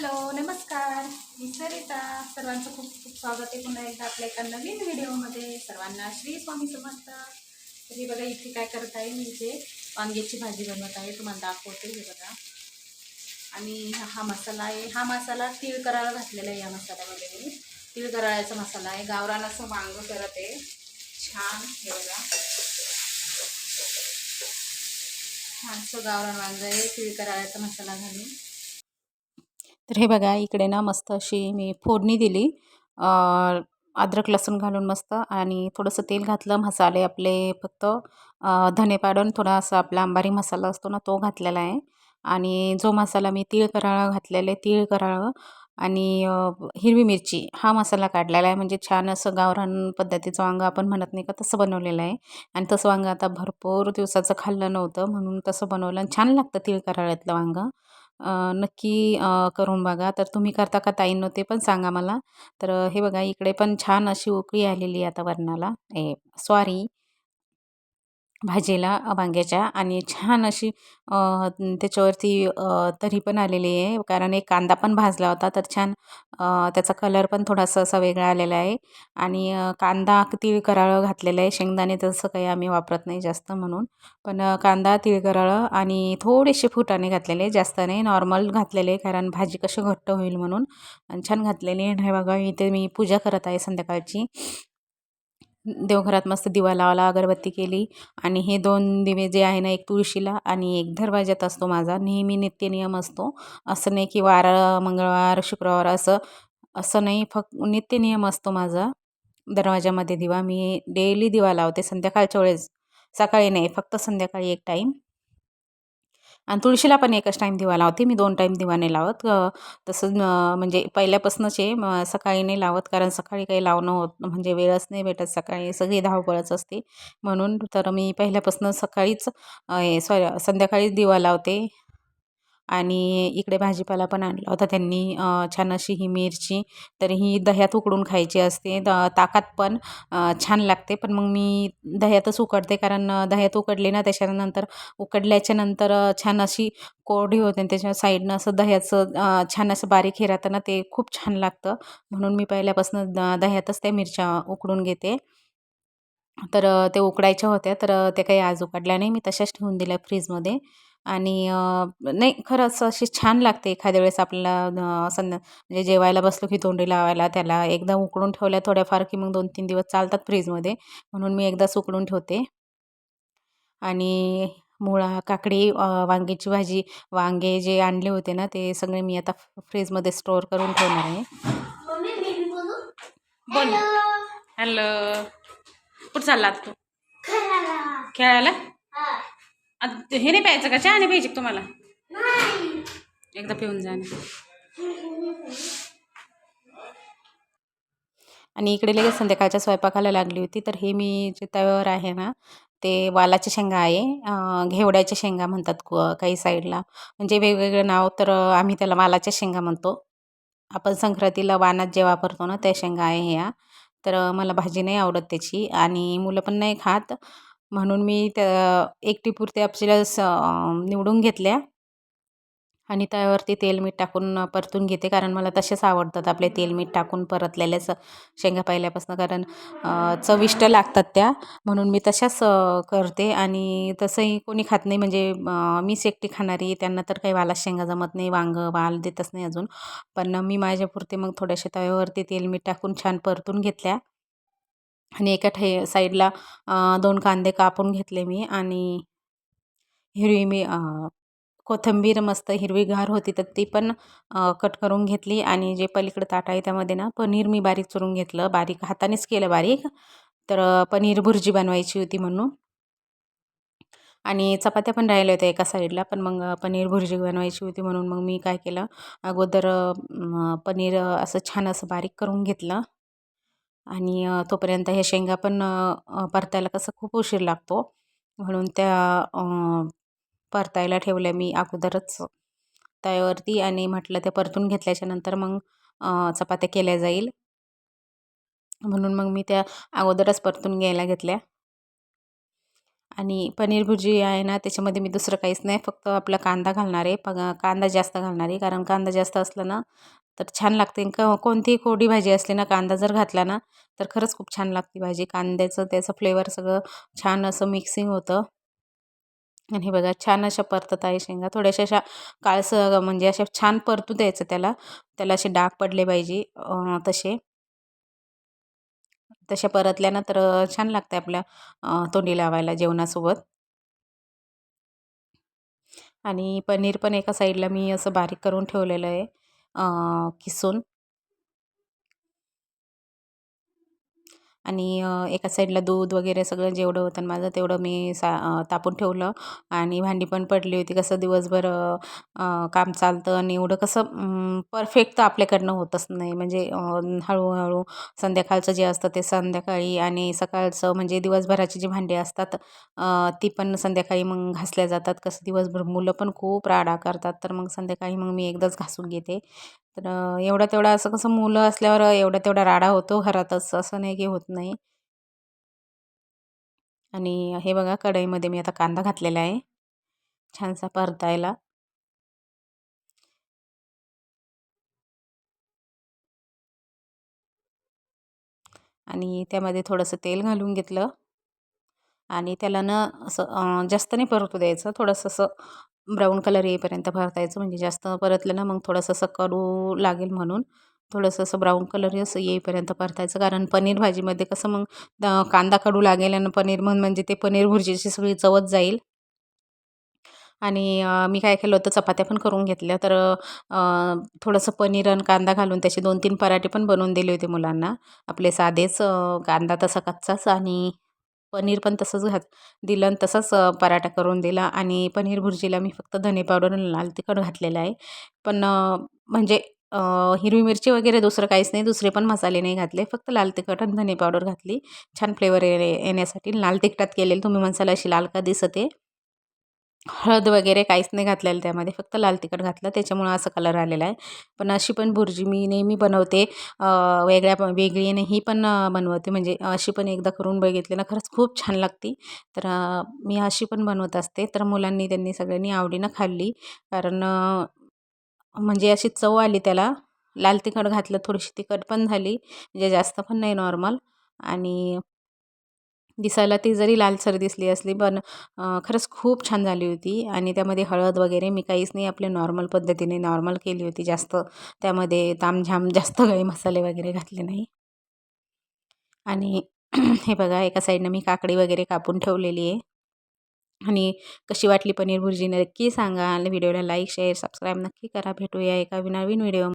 Hello नमस्कार. मी सरिता. सर्वांचं खूप खूप स्वागत आहे पुन्हा एकदा आपल्या एका नवीन व्हिडिओमध्ये. सर्वांना श्री स्वामी समर्थ. तर हे बघा इथे काय करत आहे मी इथे वांग्याची भाजी बनवत आहे. तुम्हाला दाखवते हे बघा. आणि हा- मसाला आहे. हा मसाला तीळ करायला घातलेला आहे या मसाल्यामध्ये. मी तीळ कराळ्याचा मसाला आहे. गावरान असं वांग करत आहे. छान हे बघा. छानसं गावरान वांग आहे. तीळ कराळ्याचा मसाला घालून. तर हे बघा इकडे ना मस्त अशी मी फोडणी दिली. अद्रक लसूण घालून मस्त आणि थोडंसं तेल घातलं मसाले आपले फक्त. अं, धने पाडून थोडासा आपला अंबारी मसाला असतो ना तो घातलेला आहे. आणि जो मसाला मी तीळ कराळं घातलेलं आहे तीळ कराळं आणि हिरवी मिरची हा मसाला काढलेला आहे. म्हणजे छान असं गावरान पद्धतीचं वांगं आपण म्हणत नाही का तसं बनवलेलं आहे. आणि तसं वांगं आता भरपूर दिवसाचं खाल्लं नव्हतं म्हणून तसं बनवलं आणि छान लागतं तीळ कराळ्यातलं वांगं. नक्की करून बघा. तर तुम्ही करता का ताईंनो ते पण सांगा मला. तर हे बघा इकडे पण छान अशी उकळी आलेली आहे आता वरणाला. ए सॉरी भाजीला वांग्याच्या आणि छान अशी त्याच्यावरती तरी पण आलेली आहे. कारण एक कांदा पण भाजला होता तर छान त्याचा कलर पण थोडासा असा वेगळा आलेला आहे. आणि कांदा तीळ कराळं घातलेलं आहे. शेंगदाणे तसं काही आम्ही वापरत नाही जास्त म्हणून. पण कांदा तीळ कराळं आणि थोडेसे फुटाणे घातलेले जास्त नाही नॉर्मल घातलेले कारण भाजी कशी घट्ट होईल म्हणून. आणि छान घातलेली आहे. हे बघा इथे मी पूजा करत आहे संध्याकाळची. देवघरात मस्त दिवा लावला अगरबत्ती केली आणि हे दोन दिवे जे आहे ना एक तुळशीला आणि एक दरवाज्यात असतो माझा. नेहमी नित्य नियम असतो. असं नाही की वार मंगळवार शुक्रवार असं असं नाही. फक्त नित्यनियम असतो माझा दरवाजामध्ये दिवा. मी डेली दिवा लावते संध्याकाळच्या वेळेस. सकाळी नाही फक्त संध्याकाळी एक टाईम आणि तुळशीला पण एकच टाईम दिवा लावते. मी दोन टाईम दिवा नाही लावत. तसंच म्हणजे पहिल्यापासूनच आहे. सकाळी नाही लावत कारण सकाळी काही लावणं होत म्हणजे वेळच नाही भेटत. सकाळी सगळी धावपळच असते. म्हणून तर मी पहिल्यापासून सकाळीच सॉरी संध्याकाळीच दिवा लावते. आणि इकडे भाजीपाला पण आणला होता त्यांनी छान अशी ही मिरची तर ही दह्यात उकडून खायची असते. द ताकात पण छान लागते पण मग मी दह्यातच उकडते कारण दह्यात उकडली ना त्याच्यानंतर उकडल्याच्या नंतर छान अशी कोरडी होते आणि त्याच्या साईडनं असं दह्याचं छान असं बारीक हे राहतं ना ते खूप छान लागतं. म्हणून मी पहिल्यापासून द दह्यातच त्या मिरच्या उकडून घेते. तर ते उकडायच्या होत्या तर ते काही आज उकडल्या नाही मी तशाच ठेवून दिल्या फ्रीजमध्ये. आणि नाही खरंच अशी छान लागते एखाद्या वेळेस आपल्याला अ, संध्या म्हणजे जेवायला बसलो की तोंडी लावायला त्याला एकदा उकडून ठेवल्या थोड्याफार की मग दोन तीन दिवस चालतात फ्रीजमध्ये. म्हणून मी एकदाच उकडून ठेवते. आणि मुळा काकडी वांग्याची भाजी वांगे जे आणले होते ना ते सगळे मी आता फ्रीजमध्ये स्टोअर करून ठेवणार आहे. बोलू? हॅलो. कुठं चालला तू? खेळायला. खेळायला. आता हे नाही प्यायचं का? चहा नाही पाहिजे का तुम्हाला? नाही. एकदा पिऊन जा ना. आणि इकडे लगेच संध्याकाळच्या स्वयंपाकाला लागली होती तर हे मी जे तव्यावर आहे ना ते वालाच्या शेंगा आहे. घेवड्याच्या शेंगा म्हणतात क- काही साईडला. म्हणजे वेगवेगळं नाव तर आम्ही त्याला वालाच्या शेंगा म्हणतो. आपण संक्रांतीला वानात जे वापरतो ना त्या शेंगा आहे ह्या. तर मला भाजी नाही आवडत त्याची आणि मुलं पण नाही खात. म्हणून मी त्या एकटीपुरते आपल्याला स निवडून घेतल्या. आणि त्यावरती तेल मीठ टाकून परतून घेते. कारण मला तसेच आवडतात आपले तेल मीठ टाकून परतलेल्याच शेंगा पाहिल्यापासून. कारण चविष्ट लागतात त्या. म्हणून मी तशाच करते. आणि तसंही कोणी खात नाही. म्हणजे मीच एकटी खाणारी. त्यांना तर काही वाला शेंगा जमत नाही. वांगं वाल देतच नाही अजून. पण मी माझ्यापुरते मग थोड्याशा तव्यावरती तेल मीठ टाकून छान परतून घेतल्या. आणि एका ठे साईडला दोन कांदे कापून घेतले मी आणि हिरवी मी कोथिंबीर मस्त हिरवीगार होती तर ती पण कट करून घेतली आणि जे पलीकडं ताट आहे त्यामध्ये ना पनीर मी बारीक चुरून घेतलं बारीक हातानेच केलं बारीक. तर पनीर भुर्जी बनवायची होती म्हणून. आणि चपात्या पण राहिल्या होत्या एका साईडला पण मग पनीर भुर्जी बनवायची होती म्हणून मग मी काय केलं अगोदर पनीर असं छान असं बारीक करून घेतलं. आणि तोपर्यंत हे शेंगा पण परतायला कसं खूप उशीर लागतो. म्हणून त्या परतायला ठेवल्या मी अगोदरच. त्यावरती आणि म्हटलं ते परतून घेतल्याच्यानंतर मग चपात्या केल्या जाईल. म्हणून मग मी त्या अगोदरच परतून घ्यायला घेतल्या. आणि पनीर भुर्जी आहे ना त्याच्यामध्ये मी दुसरं काहीच नाही फक्त आपला कांदा घालणार आहे. पग कांदा जास्त घालणार आहे. कारण कांदा जास्त असला ना तर छान लागते. क कोणतीही कोरडी भाजी असली ना कांदा जर घातला ना तर खरंच खूप छान लागते भाजी. कांद्याचं त्याचं फ्लेवर सगळं छान असं मिक्सिंग होतं. आणि हे बघा छान अशा परतत आहे शेंगा. थोड्याशा अशा काळस म्हणजे अशा छान परतू द्यायचं त्याला. त्याला असे डाग पडले पाहिजे तसे. तशा परतल्यानंतर छान लागते आपल्या तोंडी लावायला जेवणासोबत. आणि पनीर पण एका साईडला मी असं बारीक करून ठेवलेलं आहे. किसून आणि एका साईडला दूध वगैरे सगळं जेवढं होतं माझं तेवढं मी सा तापून ठेवलं. आणि भांडी पण पडली होती. कसं दिवसभर काम चालतं आणि एवढं कसं परफेक्ट तर आपल्याकडनं होतच नाही. म्हणजे हळूहळू संध्याकाळचं जे असतं ते संध्याकाळी आणि सकाळचं म्हणजे दिवसभराची जी भांडी असतात ती पण संध्याकाळी मग घासल्या जातात. कसं दिवसभर मुलं पण खूप राडा करतात. तर मग संध्याकाळी मग मी एकदाच घासून घेते. तर एवढा तेवढा असं कसं मुलं असल्यावर एवढा तेवढा राडा होतो घरातच असं नाही की होत नाही. आणि हे बघा कढईमध्ये मी आता कांदा घातलेला आहे. छानसा परतायला. आणि त्यामध्ये थोडंसं तेल घालून घेतलं. आणि त्याला ना असं जास्त नाही परतू द्यायचं. थोडंसं असं ब्राऊन कलर येईपर्यंत परतायचं म्हणजे जास्त परतलं ना मग थोडंसं असं कडू लागेल म्हणून. थोडंसं असं ब्राऊन कलर असं येईपर्यंत परतायचं. कारण पनीर भाजीमध्ये कसं मग कांदा कडू लागेल आणि पनीर म्हण म्हणजे ते पनीर भुर्जीची सगळी चवच जाईल. आणि मी काय केलं होतं चपात्या पण करून घेतल्या. तर थोडंसं पनीर आणि कांदा घालून त्याचे दोन तीन पराठे पण बनवून दिले होते मुलांना. आपले साधेच कांदा तसा कच्चाच आणि पनीर पण तसंच घात दिलं आणि तसंच पराठा करून दिला आणि पनीर भुर्जीला मी फक्त धने पावडर आणि लाल तिखट घातलेलं आहे. पण म्हणजे हिरवी मिरची वगैरे दुसरं काहीच नाही दुसरे पण मसाले नाही घातले फक्त लाल तिखट आणि धने पावडर घातली. छान फ्लेवर ये येण्यासाठी लाल तिखटात केलेलं तुम्ही मसाला अशी लाल का दिसते? हळद वगैरे काहीच नाही घातलेलं त्यामध्ये फक्त लाल तिखट घातलं. त्याच्यामुळं असं कलर आलेला आहे. पण अशी पण भुर्जी मी नेहमी बनवते. वेगळ्या वेगळीने ही पण बनवते. म्हणजे अशी पण एकदा करून बघितली ना खरंच खूप छान लागती. तर मी अशी पण बनवत असते. तर मुलांनी त्यांनी सगळ्यांनी आवडीनं खाल्ली. कारण म्हणजे अशी चव आली त्याला. लाल तिखट घातलं थोडीशी तिखट पण झाली. म्हणजे जास्त पण नाही नॉर्मल आणि दिसायला ती जरी लालसर दिसली असली पण खरंच खूप छान झाली होती. आणि त्यामध्ये हळद वगैरे मी काहीच नाही आपल्या नॉर्मल पद्धतीने नॉर्मल केली होती. जास्त त्यामध्ये तामझाम जास्त काही मसाले वगैरे घातले नाही. आणि हे बघा एका साईडनं मी काकडी वगैरे कापून ठेवलेली आहे. आणि कशी वाटली पनीर भुर्जी नक्की सांगा. व्हिडिओला लाईक शेअर सबस्क्राईब नक्की करा. भेटूया एका नवीन व्हिडिओ